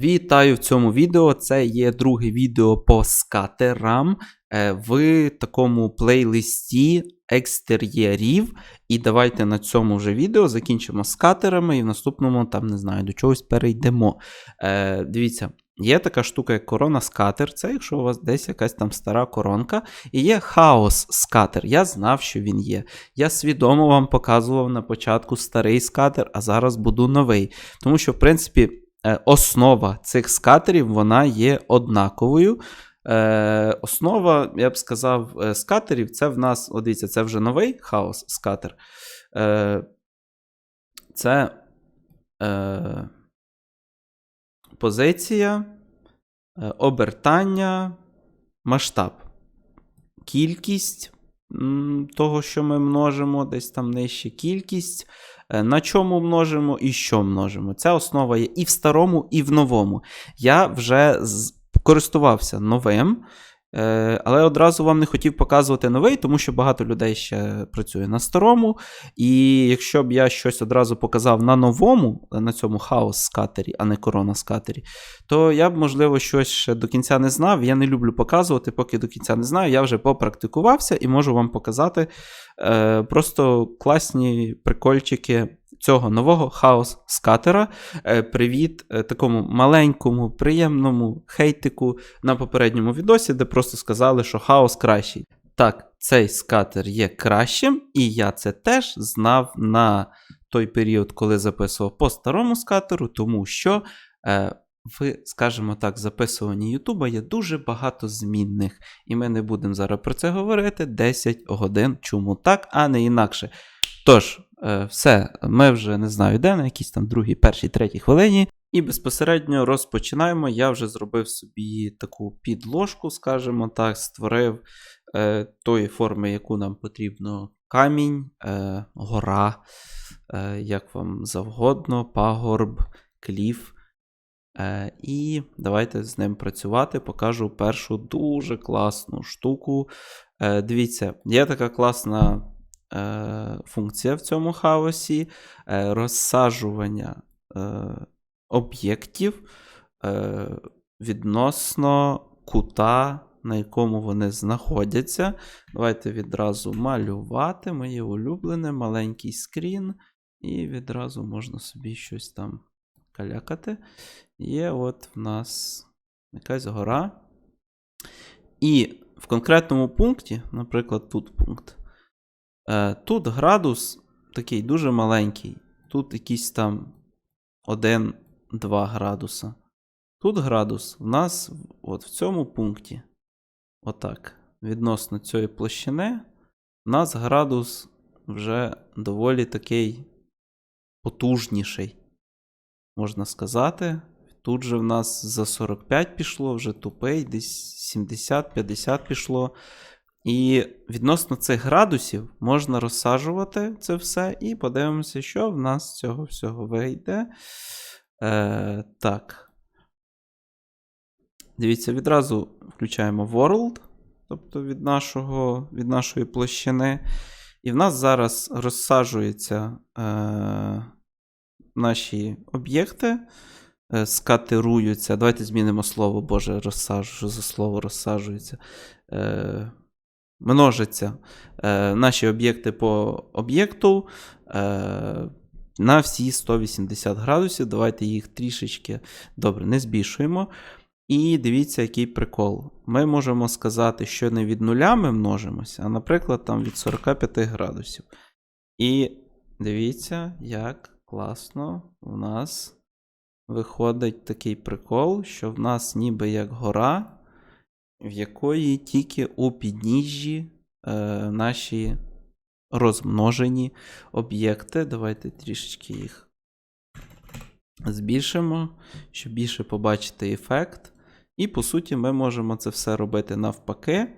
Вітаю в цьому відео. Це є друге відео по скатерам е, в такому плейлисті екстер'єрів. І давайте на цьому вже відео закінчимо скатерами і в наступному, там, не знаю, до чогось перейдемо. Е, Дивіться, є така штука, як корона скатер. Це якщо у вас десь якась там стара коронка. І є хаос скатер. Я знав, що він є. Я свідомо вам показував на початку старий скатер, а зараз буду новий. Тому що, в принципі. Е, основа цих скатерів вона є однаковою. Е, Основа, я б сказав, е, скатерів це в нас, о, дивіться, це вже новий хаос скатер. Це позиція, обертання, масштаб. Кількість того, що ми множимо, десь там нижче кількість. Е, На чому множимо і що множимо. Ця основа є і в старому, і в новому. Я вже користувався новим, але одразу вам не хотів показувати новий, тому що багато людей ще працює на старому. І якщо б я щось одразу показав на новому, на цьому хаос скатері, а не корона скатері, то я б, можливо, щось ще до кінця не знав. Я не люблю показувати, поки до кінця не знаю. Я вже попрактикувався і можу вам показати е, просто класні прикольчики цього нового хаос скатера. Е, привіт е, такому маленькому, приємному хейтику на попередньому відосі, де просто сказали, що хаос кращий. Так, цей скатер є кращим, і я це теж знав на той період, коли записував по старому скатеру, тому що. Е, в, скажімо так, записуванні Ютуба є дуже багато змінних, і ми не будемо зараз про це говорити 10 годин. Чому так, а не інакше. Тож, е, все, ми вже не знаю, де на якійсь там другій, першій, третій хвилині. І безпосередньо розпочинаємо. Я вже зробив собі таку підложку, скажімо так, створив е, тої форми, яку нам потрібно: камінь, е, гора, е, як вам завгодно, пагорб, кліф. Е, і давайте з ним працювати. Покажу першу дуже класну штуку. Е, дивіться, є така класна функція в цьому хаосі е, розсаджування е, об'єктів е, відносно кута, на якому вони знаходяться. Давайте відразу малювати. Моє улюблене, маленький скрін. І відразу можна собі щось там калякати. Є от в нас якась гора. І в конкретному пункті, наприклад, тут пункт. Е, Тут градус такий дуже маленький. Тут якийсь там 1-2 градуса. Тут градус в нас от в цьому пункті. Отак. Відносно цієї площини, у нас градус вже доволі такий потужніший можна сказати. Тут же в нас за 45 пішло, вже тупий, десь 70-50 пішло. І відносно цих градусів можна розсаджувати це все, і подивимося, що в нас з цього всього вийде. Е, Так. Дивіться, відразу включаємо World, тобто від, нашого, від нашої площини. І в нас зараз розсаджується. Е, наші об'єкти е, скатеруються. Давайте змінимо слово, Боже, розсаджу, за слово розсаджується. Е, множаться е, наші об'єкти по об'єкту е, на всі 180 градусів. Давайте їх трішечки добре не збільшуємо. І дивіться, який прикол. Ми можемо сказати, що не від нуля ми множимося, а, наприклад, там від 45 градусів. І дивіться, як класно у нас виходить такий прикол, що в нас ніби як гора, в якої тільки у підніжжі е, наші розмножені об'єкти. Давайте трішечки їх збільшимо, щоб більше побачити ефект. І, по суті, ми можемо це все робити навпаки.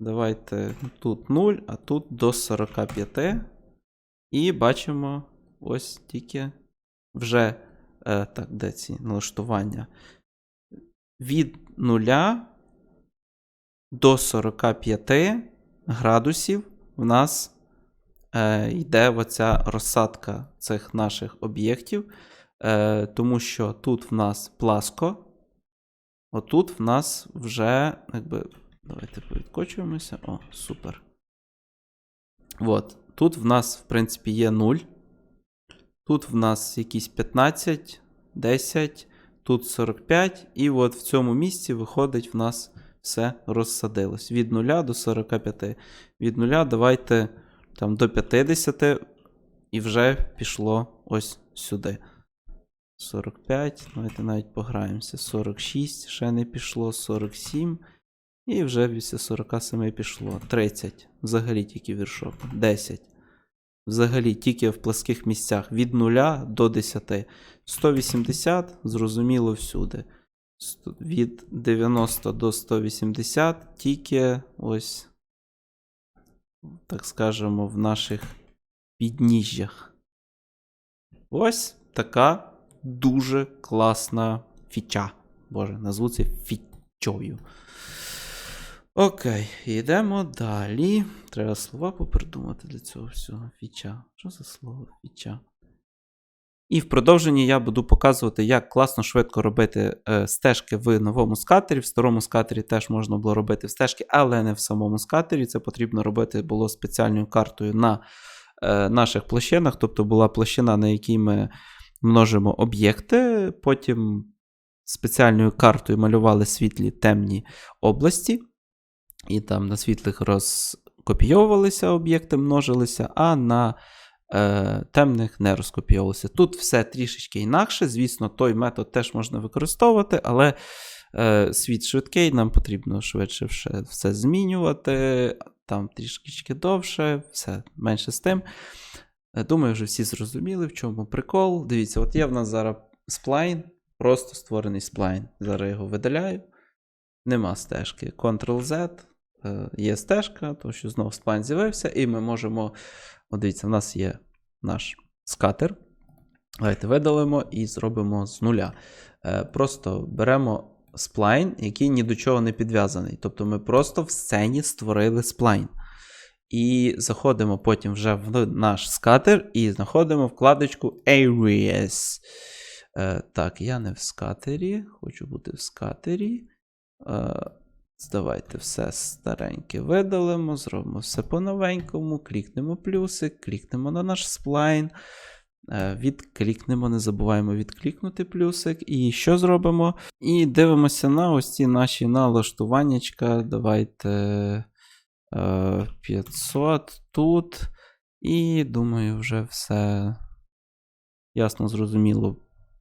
Давайте тут 0, а тут до 45. І бачимо ось тільки вже е, так, де ці налаштування. Від 0 до 45 градусів в нас е, йде оця розсадка цих наших об'єктів. Е, тому що тут в нас пласко, отут в нас вже, якби, давайте повідкочуємося. О, супер. От. Тут в нас, в принципі, є 0. Тут в нас якісь 15, 10, тут 45, і от в цьому місці виходить в нас все розсадилось. Від 0 до 45. Від 0 давайте там до 50, і вже пішло ось сюди. 45, давайте навіть пограємося. 46, ще не пішло, 47. І вже після 47 пішло. 30. Взагалі тільки віршок. 10. Взагалі тільки в пласких місцях від 0 до 10. 180 зрозуміло всюди. Від 90 до 180 тільки ось, так скажемо, в наших підніжжях. Ось така дуже класна фіча. Боже, назву це фічою. Окей, йдемо далі. Треба слова попридумати для цього всього. Фіча. Що за слово фіча? І в продовженні я буду показувати, як класно швидко робити е, стежки в новому скатері. В старому скатері теж можна було робити стежки, але не в самому скатері. Це потрібно робити було спеціальною картою на е, наших площинах. Тобто була площина, на якій ми множимо об'єкти. Потім спеціальною картою малювали світлі темні області. І там на світлих розкопійовувалися об'єкти, множилися, а на е, темних не розкопійовувалися. Тут все трішечки інакше. Звісно, той метод теж можна використовувати, але е, світ швидкий, нам потрібно швидше все, змінювати. Там трішки довше, все менше з тим. Е, Думаю, вже всі зрозуміли, в чому прикол. Дивіться, от є в нас зараз сплайн, просто створений сплайн. Зараз його видаляю. Нема стежки. Ctrl-Z. Е, Є стежка, тому що знову сплайн з'явився, і ми можемо. От дивіться, в нас є наш скатер. Давайте видалимо і зробимо з нуля. Е, Просто беремо сплайн, який ні до чого не підв'язаний. Тобто ми просто в сцені створили сплайн. І заходимо потім вже в наш скатер і знаходимо вкладочку Areas. Е, так, я не в скатері, хочу бути в скатері. Е, Давайте все стареньке видалимо, зробимо все по-новенькому, клікнемо плюсик, клікнемо на наш сплайн. е, Відклікнемо, не забуваємо відклікнути плюсик. І що зробимо? І дивимося на ось ці наші налаштуваннячка. Давайте е, 500 тут. І думаю, вже все ясно зрозуміло.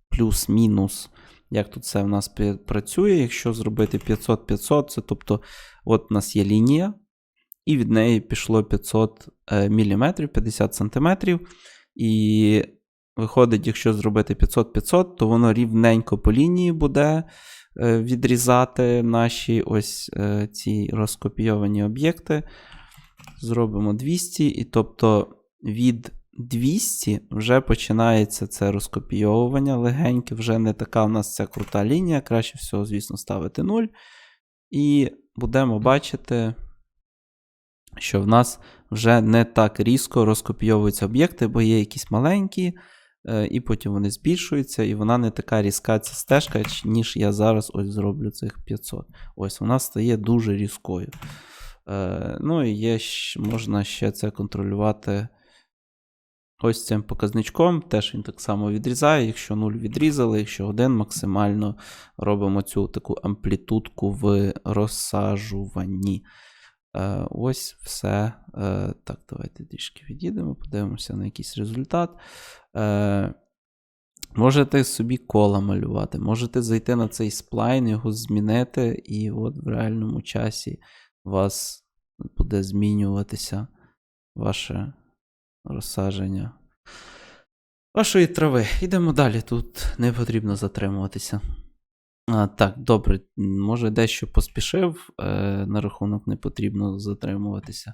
Плюс-мінус як тут це в нас працює. Якщо зробити 500-500, це тобто, от у нас є лінія, і від неї пішло 500 мм, 50 см. І виходить, якщо зробити 500-500, то воно рівненько по лінії буде е, відрізати наші ось е, ці розкопійовані об'єкти. Зробимо 200, і тобто від 200 вже починається це розкопійовування легеньке, вже не така у нас ця крута лінія. Краще всього, звісно, ставити 0. І будемо бачити, що в нас вже не так різко розкопійовуються об'єкти, бо є якісь маленькі, е, і потім вони збільшуються, і вона не така різка ця стежка, ніж я зараз ось зроблю цих 500. Ось вона стає дуже різкою. Е, Ну і є, можна ще це контролювати. Ось цим показничком теж він так само відрізає. Якщо 0 відрізали, якщо 1 максимально робимо цю таку амплітудку в розсаджуванні. Е, ось все. Е, так, давайте трішки відійдемо, подивимося на якийсь результат. Е, можете собі кола малювати, можете зайти на цей сплайн, його змінити, і от в реальному часі у вас буде змінюватися ваше розсадження вашої трави. Йдемо далі. Тут не потрібно затримуватися. А, так, добре, може дещо поспішив. Е, на рахунок не потрібно затримуватися.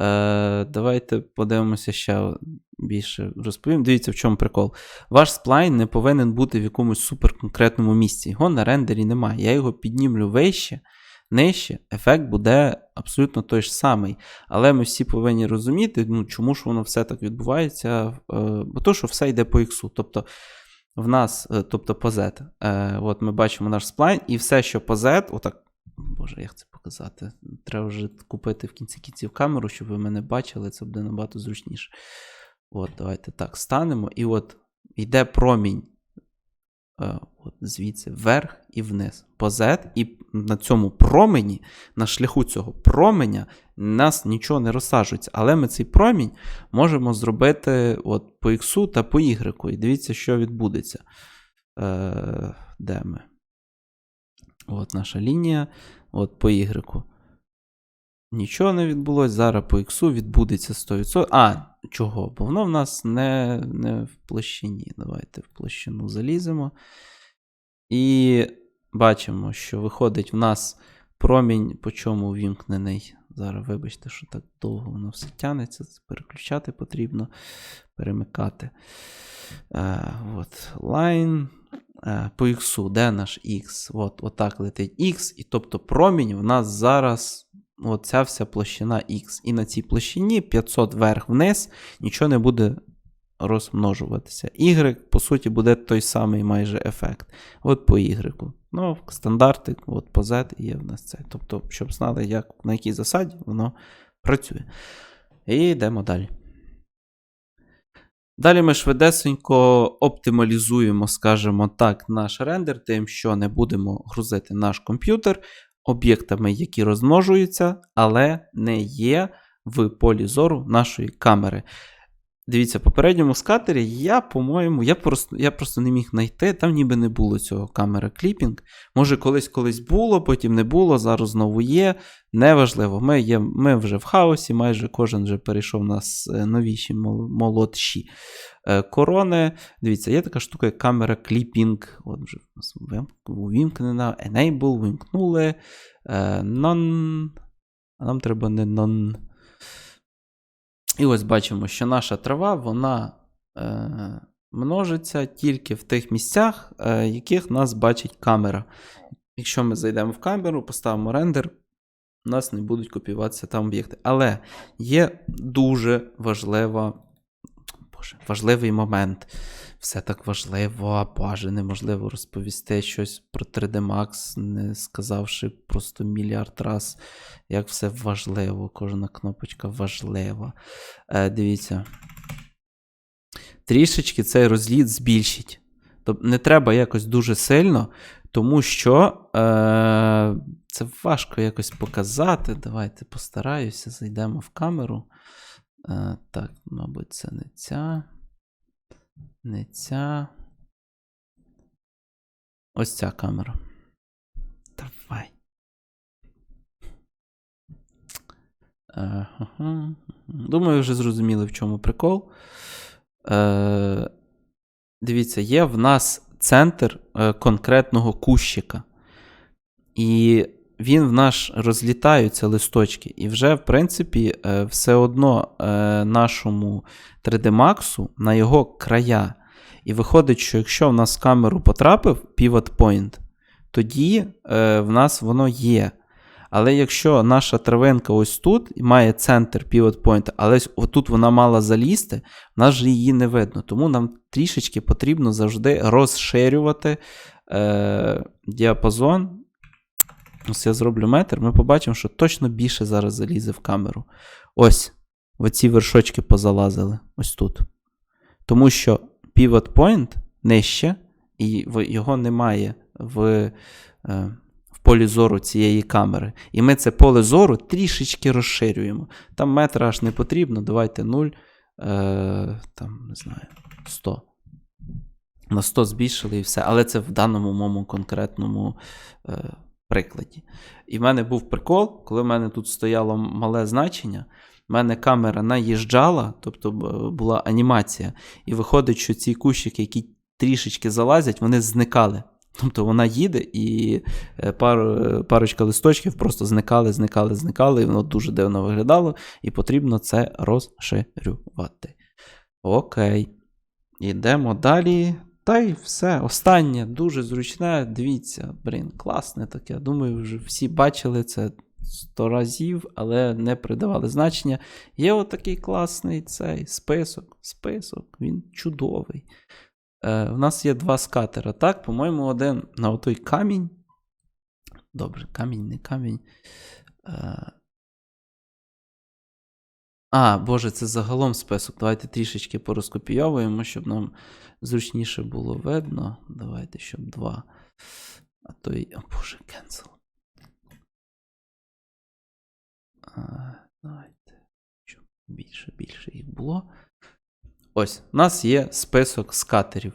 Е, давайте подивимося ще більше розповім. Дивіться, в чому прикол. Ваш сплайн не повинен бути в якомусь суперконкретному місці. Його на рендері немає. Я його піднімлю вище, нижче, ефект буде абсолютно той ж самий. Але ми всі повинні розуміти, ну, чому ж воно все так відбувається, е, бо то, що все йде по іксу. Тобто в нас, е, тобто по Z, е, от ми бачимо наш сплайн, і все, що по Z, отак. Боже, як це показати? Треба вже купити в кінці кінців камеру, щоб ви мене бачили, це буде набагато зручніше. От, давайте так станемо. І от йде промінь от звідси вверх і вниз по Z, і на цьому промені, на шляху цього променя, нас нічого не розсаджується. Але ми цей промінь можемо зробити от по X та по Y. І дивіться, що відбудеться. Е, Де ми? От наша лінія. От по Y. Нічого не відбулося. Зараз по X відбудеться 100%. А, чого? Бо воно в нас не, не в площині. Давайте в площину заліземо. І бачимо, що виходить в нас промінь, по чому вімкнений. Зараз, вибачте, що так довго воно все тянеться. Переключати потрібно, перемикати. Е, от, Line. Е, по X, де наш X? От, отак летить X, і тобто промінь в нас зараз. Оця вся площина X. І на цій площині 500 вверх-вниз нічого не буде розмножуватися. Y, по суті, буде той самий майже ефект. От по Y. Ну, стандарти, от по Z є в нас це. Тобто, щоб знали, як, на якій засаді воно працює. І йдемо далі. Далі ми швидесенько оптималізуємо, скажімо так, наш рендер, тим, що не будемо грузити наш комп'ютер об'єктами, які розмножуються, але не є в полі зору нашої камери. Дивіться, в попередньому скатері я, по-моєму, я просто я просто не міг знайти, там ніби не було цього камера кліпінг. Може, колись колись було, потім не було, зараз знову є. Неважливо. Ми є, ми вже в хаосі, майже кожен вже перейшов на с- новіші, молодші е, корони. Дивіться, є така штука, як камера кліпінг. От вже у нас увімкнена, enable, вимкнули. Е, non. А нам треба не non. І ось бачимо, що наша трава, вона е, множиться тільки в тих місцях, е, яких нас бачить камера. Якщо ми зайдемо в камеру, поставимо рендер, у нас не будуть копіюватися там об'єкти. Але є дуже важлива, боже, важливий момент. Все так важливо, боже, неможливо розповісти щось про 3D Max, не сказавши просто мільярд раз, як все важливо. Кожна кнопочка важлива. Е, дивіться. Трішечки цей розліт збільшить. Тобто не треба якось дуже сильно, тому що е, це важко якось показати. Давайте постараюся, зайдемо в камеру. Е, так, мабуть, це не ця. Не ця. Ось ця камера. Давай. Ага. Думаю, вже зрозуміли, в чому прикол. Е, дивіться, є в нас центр е, конкретного кущика. І він в наш розлітаються листочки. І вже, в принципі, е, все одно е, нашому 3D Max на його края. І виходить, що якщо в нас в камеру потрапив pivot point, тоді е, в нас воно є. Але якщо наша травинка ось тут і має центр pivot point, але отут вона мала залізти, в нас же її не видно. Тому нам трішечки потрібно завжди розширювати діапазон. Ось я зроблю метр, ми побачимо, що точно більше зараз залізе в камеру. Ось, оці вершочки позалазили. Ось тут. Тому що pivot point нижче, і його немає в, е, в полі зору цієї камери. І ми це поле зору трішечки розширюємо. Там метра аж не потрібно. Давайте 0, е, там, не знаю, 100. На 100 збільшили і все. Але це в даному моєму конкретному е, прикладі. І в мене був прикол, коли в мене тут стояло мале значення. в мене камера наїжджала, тобто була анімація, і виходить, що ці кущики, які трішечки залазять, вони зникали. Тобто вона їде, і е, пар, е, парочка листочків просто зникали, зникали, зникали, і воно дуже дивно виглядало, і потрібно це розширювати. Окей. Ідемо далі. Та й все. Останнє дуже зручне. Дивіться, блін, класне таке. Думаю, вже всі бачили це 100 разів, але не придавали значення. Є отакий класний цей список. Список, він чудовий. Е, в нас є два скатера. Так, по-моєму, один на отой камінь. Добре, камінь, не камінь. Е, а, Боже, це загалом список. Давайте трішечки порозкопійовуємо, щоб нам зручніше було видно. Давайте, щоб два. А то й. О, Боже. А, давайте. Щоб більше, більше їх було. Ось, у нас є список скатерів.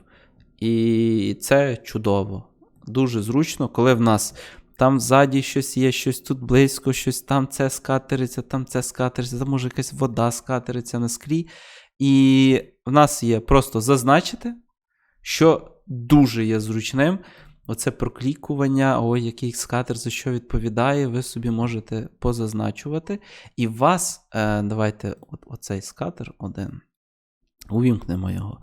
І це чудово. Дуже зручно, коли в нас там ззаді щось є, щось тут близько, щось там це скатериться, там це скатериться, там може якась вода скатериться на склі. І в нас є просто зазначити, що дуже є зручним. Оце проклікування, ой, який скатер за що відповідає, ви собі можете позазначувати. І вас, е, давайте, от, оцей скатер один. Увімкнемо його.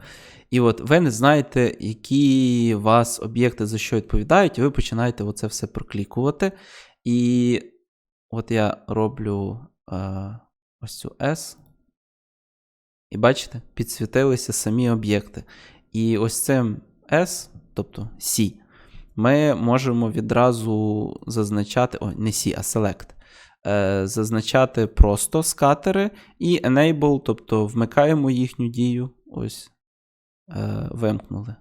І от ви не знаєте, які вас об'єкти за що відповідають, і ви починаєте оце все проклікувати. І от я роблю е, ось цю S. І бачите, підсвітилися самі об'єкти. І ось цим S, тобто C, ми можемо відразу зазначати, ой, не C, а Select. Е, зазначати просто скатери і enable, тобто вмикаємо їхню дію. Ось е, вимкнули.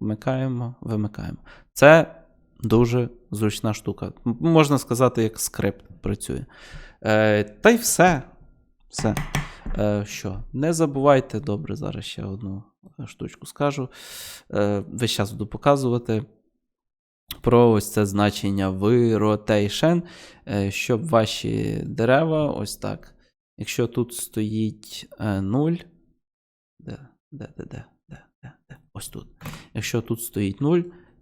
Вмикаємо, вимикаємо. Це дуже зручна штука. Можна сказати, як скрипт працює. Е, та й все. Все. Що? Не забувайте, добре, зараз ще одну штучку скажу. Весь час буду показувати про ось це значення в rotation, е, щоб ваші дерева, ось так. Якщо тут стоїть 0, де, де, де, де, де, де, де, ось тут. Якщо тут стоїть 0,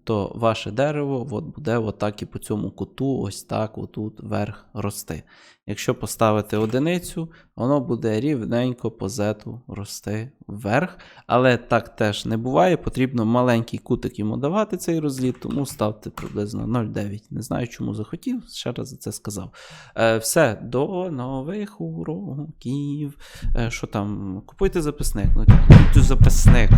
то ваше дерево от буде отак і по цьому куту, ось так, отут вверх рости. Якщо поставити одиницю, воно буде рівненько по зету рости вверх. Але так теж не буває. Потрібно маленький кутик йому давати цей розліт, тому ставте приблизно 0,9. Не знаю, чому захотів, ще раз за це сказав. Е, все, до нових уроків. Е, що там? Купуйте записник. Ну, записник.